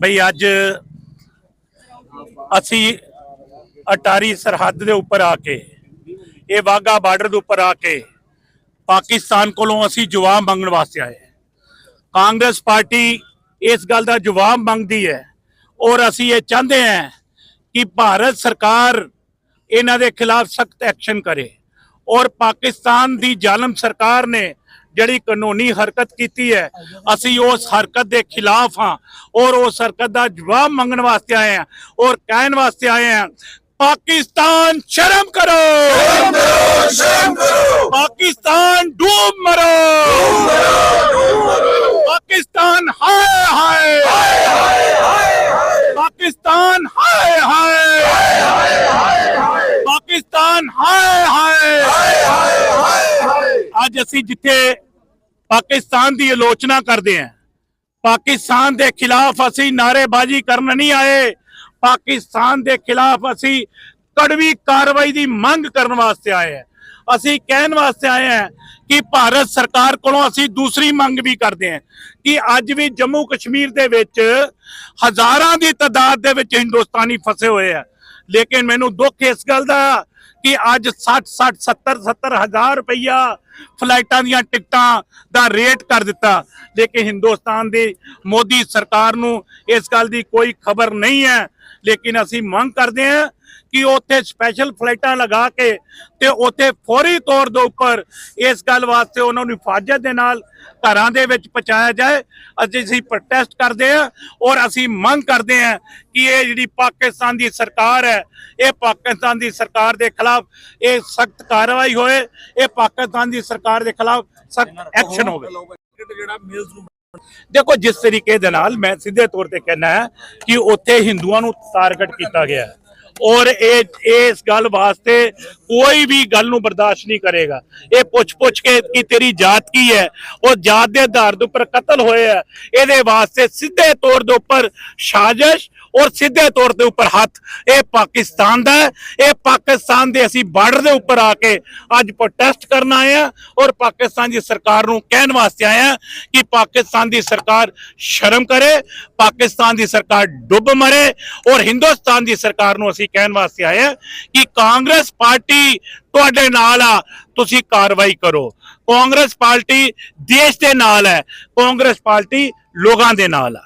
ਬਈ ਅੱਜ ਅਸੀਂ ਅਟਾਰੀ ਸਰਹੱਦ ਦੇ ਉੱਪਰ ਆ ਕੇ, ਇਹ ਵਾਗਾ ਬਾਰਡਰ ਦੇ ਉੱਪਰ ਆ ਕੇ ਪਾਕਿਸਤਾਨ ਕੋਲੋਂ ਅਸੀਂ ਜਵਾਬ ਮੰਗਣ ਵਾਸਤੇ ਆਏ ਕਾਂਗਰਸ ਪਾਰਟੀ ਇਸ ਗੱਲ ਦਾ ਜਵਾਬ ਮੰਗਦੀ ਹੈ ਔਰ ਅਸੀਂ ਇਹ ਚਾਹੁੰਦੇ ਹਾਂ ਕਿ ਭਾਰਤ ਸਰਕਾਰ ਇਹਨਾਂ ਦੇ ਖਿਲਾਫ ਸਖਤ ਐਕਸ਼ਨ ਕਰੇ ਔਰ ਪਾਕਿਸਤਾਨ ਦੀ ਜ਼ਾਲਮ ਸਰਕਾਰ ਨੇ ਜਿਹੜੀ ਕਾਨੂੰਨੀ ਹਰਕਤ ਕੀਤੀ ਹੈ ਅਸੀਂ ਉਸ ਹਰਕਤ ਦੇ ਖਿਲਾਫ ਹਾਂ ਔਰ ਉਸ ਹਰਕਤ ਦਾ ਜਵਾਬ ਮੰਗਣ ਵਾਸਤੇ ਆਏ ਹਾਂ ਔਰ ਕਹਿਣ ਵਾਸਤੇ ਆਏ ਹਾਂ ਪਾਕਿਸਤਾਨ ਸ਼ਰਮ ਕਰੋ। ਸ਼ਰਮ ਕਰੋ ਸ਼ਰਮ ਕਰੋ। ਪਾਕਿਸਤਾਨ ਡੂਬ ਮਰੋ। ਪਾਕਿਸਤਾਨ ਹਾਏ ਹਾਏ। ਪਾਕਿਸਤਾਨ ਹਾਏ ਹਾਏ। ਪਾਕਿਸਤਾਨ ਹਾਏ ਹਾਏ। ਅੱਜ ਅਸੀਂ ਜਿੱਥੇ ਪਾਕਿਸਤਾਨ ਦੀ ਆਲੋਚਨਾ ਕਰਦੇ ਹਾਂ, ਪਾਕਿਸਤਾਨ ਦੇ ਖਿਲਾਫ ਅਸੀਂ ਨਾਰੇਬਾਜ਼ੀ ਕਰਨ ਨਹੀਂ ਆਏ, ਪਾਕਿਸਤਾਨ ਦੇ ਖਿਲਾਫ ਅਸੀਂ ਕੜਵੀ ਕਾਰਵਾਈ ਦੀ ਮੰਗ ਕਰਨ ਵਾਸਤੇ ਆਏ ਹਾਂ। ਅਸੀਂ ਕਹਿਣ ਵਾਸਤੇ ਆਏ ਹਾਂ ਕਿ ਭਾਰਤ ਸਰਕਾਰ ਕੋਲੋਂ ਅਸੀਂ ਦੂਸਰੀ ਮੰਗ ਵੀ ਕਰਦੇ ਹਾਂ ਕਿ ਅੱਜ ਵੀ ਜੰਮੂ ਕਸ਼ਮੀਰ ਦੇ ਵਿੱਚ ਹਜ਼ਾਰਾਂ ਦੀ ਤਾਦਾਦ ਦੇ ਵਿੱਚ ਹਿੰਦੁਸਤਾਨੀ ਫਸੇ ਹੋਏ ਆ। ਲੇਕਿਨ ਮੈਨੂੰ ਦੁੱਖ ਇਸ ਗੱਲ ਦਾ ਕਿ ਅੱਜ 60 60 70 70 ਹਜ਼ਾਰ ਰੁਪਈਆ ਫਲਾਈਟਾਂ ਦੀਆਂ ਟਿਕਟਾਂ ਦਾ ਰੇਟ ਕਰ ਦਿੱਤਾ। ਲੇਕਿਨ ਹਿੰਦੁਸਤਾਨ ਦੀ ਮੋਦੀ ਸਰਕਾਰ ਨੂੰ ਇਸ ਗੱਲ ਦੀ ਕੋਈ ਖਬਰ ਨਹੀਂ ਹੈ। ਲੇਕਿਨ ਅਸੀਂ ਮੰਗ ਕਰਦੇ ਹਾਂ ਕਿ ਉੱਥੇ ਸਪੈਸ਼ਲ ਫਲਾਈਟਾਂ ਲਗਾ ਕੇ ਤੇ ਉੱਥੇ ਫੌਰੀ ਤੌਰ ਦੇ ਉੱਪਰ ਇਸ ਗੱਲ ਵਾਸਤੇ ਉਹਨਾਂ ਨੂੰ ਹਿਫਾਜ਼ਤ ਦੇ ਨਾਲ ਘਰਾਂ ਦੇ ਵਿੱਚ ਪਹੁੰਚਾਇਆ ਜਾਏ। ਅੱਜ ਅਸੀਂ ਪ੍ਰੋਟੈਸਟ ਕਰਦੇ ਹਾਂ ਔਰ ਅਸੀਂ ਮੰਗ ਕਰਦੇ ਹਾਂ ਕਿ ਇਹ ਜਿਹੜੀ ਪਾਕਿਸਤਾਨ ਦੀ ਸਰਕਾਰ ਹੈ, ਇਹ ਪਾਕਿਸਤਾਨ ਦੀ ਸਰਕਾਰ ਦੇ ਖਿਲਾਫ ਇਹ ਸਖਤ ਕਾਰਵਾਈ ਹੋਏ, ਇਹ ਪਾਕਿਸਤਾਨ ਦੀ ਸਰਕਾਰ ਦੇ ਖਿਲਾਫ ਸਖਤ ਐਕਸ਼ਨ ਹੋਵੇ। ਜਿਹੜਾ ਮਿਲਸ ਨੂੰ ਦੇਖੋ, ਜਿਸ ਤਰੀਕੇ ਦੇ ਨਾਲ ਮੈਂ ਸਿੱਧੇ ਤੌਰ ਤੇ ਕਹਿਣਾ ਹੈ ਕਿ ਉੱਥੇ ਹਿੰਦੂਆਂ ਨੂੰ ਟਾਰਗੇਟ ਕੀਤਾ ਗਿਆ ਹੈ। ਔਰ ਇਹ ਇਸ ਗੱਲ ਵਾਸਤੇ ਕੋਈ ਵੀ ਗੱਲ ਨੂੰ ਬਰਦਾਸ਼ਤ ਨਹੀਂ ਕਰੇਗਾ। ਇਹ ਪੁੱਛ ਪੁੱਛ ਕੇ ਕਿ ਤੇਰੀ ਜਾਤ ਕੀ ਹੈ? ਉਹ ਜਾਤ ਦੇ ਆਧਾਰ ਦੇ ਉੱਪਰ ਕਤਲ ਹੋਏ ਆ। ਇਹਦੇ ਵਾਸਤੇ ਸਿੱਧੇ ਤੌਰ ਦੇ ਉੱਪਰ ਸਾਜ਼ਿਸ਼ ਔਰ ਸਿੱਧੇ ਤੌਰ ਦੇ ਉੱਪਰ ਹੱਥ। ਇਹ ਪਾਕਿਸਤਾਨ ਦਾ ਇਹ ਪਾਕਿਸਤਾਨ ਦੇ ਅਸੀਂ ਬਾਰਡਰ ਦੇ ਉੱਪਰ ਆ ਕੇ ਅੱਜ ਪ੍ਰੋਟੈਸਟ ਕਰਨ ਆਏ ਆ ਔਰ ਪਾਕਿਸਤਾਨ ਦੀ ਸਰਕਾਰ ਨੂੰ ਕਹਿਣ ਵਾਸਤੇ ਆਏ ਆ ਕਿ ਪਾਕਿਸਤਾਨ ਦੀ ਸਰਕਾਰ ਸ਼ਰਮ ਕਰੇ, ਪਾਕਿਸਤਾਨ ਦੀ ਸਰਕਾਰ ਡੁੱਬ ਮਰੇ ਔਰ ਹਿੰਦੁਸਤਾਨ ਦੀ ਸਰਕਾਰ ਨੂੰ ਅਸੀਂ ਕਹਿਣ ਵਾਸਤੇ ਆਏ ਆ ਕਿ ਕਾਂਗਰਸ ਪਾਰਟੀ ਪਾਰਟੀ ਤੁਹਾਡੇ ਨਾਲ ਆ, ਤੁਸੀਂ ਕਾਰਵਾਈ ਕਰੋ। ਕਾਂਗਰਸ ਪਾਰਟੀ ਦੇਸ਼ ਦੇ ਨਾਲ ਹੈ, ਕਾਂਗਰਸ ਪਾਰਟੀ ਲੋਕਾਂ ਦੇ ਨਾਲ ਆ।